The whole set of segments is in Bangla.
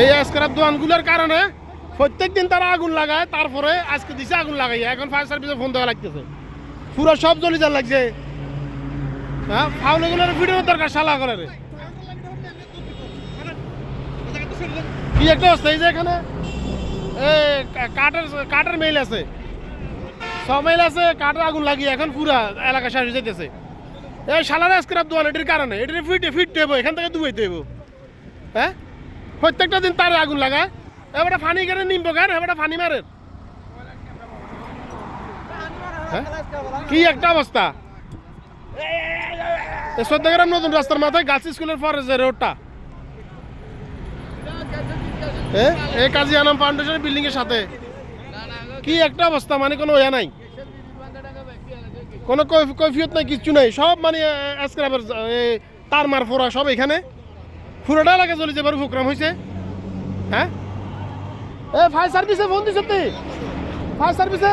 এই স্ক্রাপ দোকানগুলোর কারণে প্রত্যেক দিন তারা আগুন লাগায়, তারপরে আজকে দিছে আগুন লাগাই এখন ফায়ার সার্ভিসে ফোন দেওয়া লাগতেছে। পুরো সব জ্বলি যার লাগছে। হ্যাঁ ফাউলগুলোর ভিডিও দরকার শালা করে কি একটা অবস্থা, এই যে এখানে কাঠের কাঠের মেইল আছে। সব মেইল আছে কাঠের আগুন লাগিয়ে এখন পুরা এলাকা শেষ হয়ে যেতেছে এই শালার স্ক্রাপ দোকান এটির কারণে, এটির ফিট ফিট দেব এখান থেকে দুবাইতে দেবো হ্যাঁ? প্রত্যেকটা দিন তার আগুন লাগায়। এবারে ফানি কেন নিম্ব কেন? এবারে ফানি মারে। হ্যাঁ? কি একটা অবস্থা? সদ্যগ্রাম নতুন রাস্তার মাথায় গাছ স্কুলের পরে যে রোডটা এই কাজী আনাম বিল্ডিং এর সাথে। কি একটা অবস্থা? মানে কোনো ইয়া নাই? কোনো কৈফ- কৈফিয়ত নাই, কিচ্ছু নাই। সব মানে স্ক্রাবের তার মার ফোরা সব এখানে। পুরোটা লাগে চলে যাবার প্রোগ্রাম হয়েছে হ্যাঁ? এ, ফায়ার সার্ভিসে ফোন দিছ তুই ফায়ার সার্ভিসে।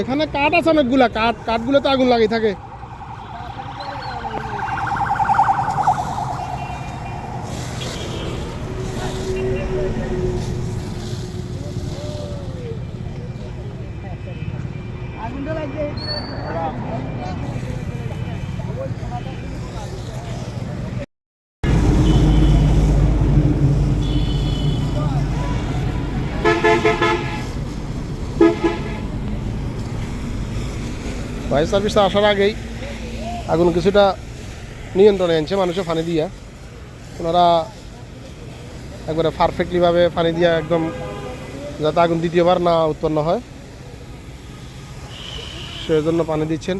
এখানে কাঠ আছে অনেকগুলা কাঠ কাঠগুলো তো আগুন লাগিয়ে থাকে। ফায়ার সার্ভিস আসার আগেই আগুন কিছুটা নিয়ন্ত্রণে আনছে মানুষের পানি দিয়া। ওনারা একবারে পারফেক্টলিভাবে পানি দিয়ে একদম যাতে আগুন দ্বিতীয়বার না উৎপন্ন হয়। সেজন্য পানি দিচ্ছেন।